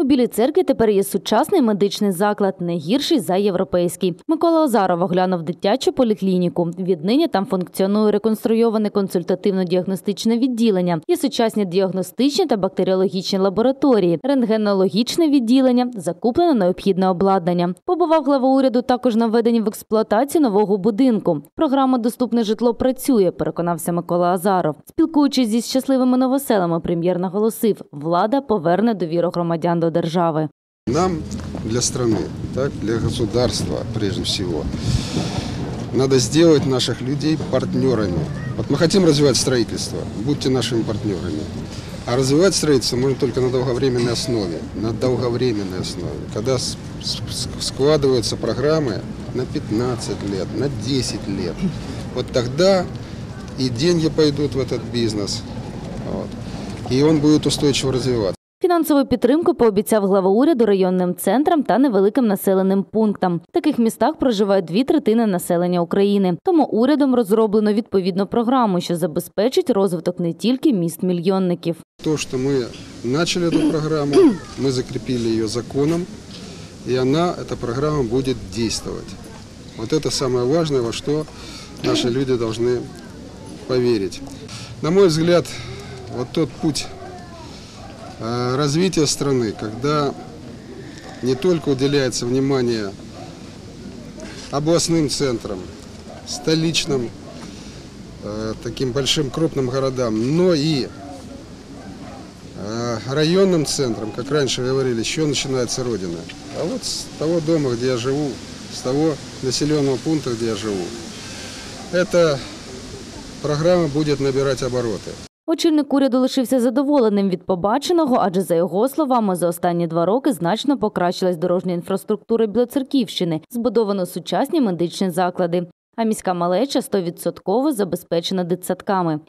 У Білій церкві тепер є сучасний медичний заклад, не гірший за європейський. Микола Озаров оглянув дитячу поліклініку. Віднині там функціонує реконструйоване консультативно-діагностичне відділення, є сучасні діагностичні та бактеріологічні лабораторії, рентгенологічне відділення, закуплено необхідне обладнання. Побував глава уряду також на введенні в експлуатацію нового будинку. Програма Доступне житло працює, переконався Микола Азаров. Спілкуючись зі щасливими новоселами, прем'єр наголосив, влада поверне довіру громадян до держави. Нам для страны, так, для государства прежде всего, надо сделать наших людей партнерами. Вот мы хотим развивать строительство, будьте нашими партнерами. А развивать строительство можно только на долговременной основе, на долговременной основе. Когда складываются программы на 15 лет, на 10 лет, вот тогда и деньги пойдут в этот бизнес, вот, и он будет устойчиво развиваться. Фінансову підтримку пообіцяв глава уряду районним центрам та невеликим населеним пунктам. В таких містах проживають дві третини населення України. Тому урядом розроблено відповідну програму, що забезпечить розвиток не тільки міст мільйонників. То, что мы начали эту программу, мы закрепили ее законом, и она, эта программа будет действовать. Вот это самое важное, во что наши люди должны поверить. На мой взгляд, вот тот путь э, развития страны, когда не только уделяется внимание областным центрам, столичным, э, таким большим крупным городам, но и э, районным центром, как раньше говорили, еще начинается Родина. А вот с того дома, где я живу, с того населенного пункта, где я живу, эта программа будет набирать обороты. Очільник уряду лишився задоволеним від побаченого, адже за його словами, за останні два роки значно покращилась дорожня інфраструктура Білоцерківщини, збудовано сучасні медичні заклади. А міська малеча 100% забезпечена дитсадками.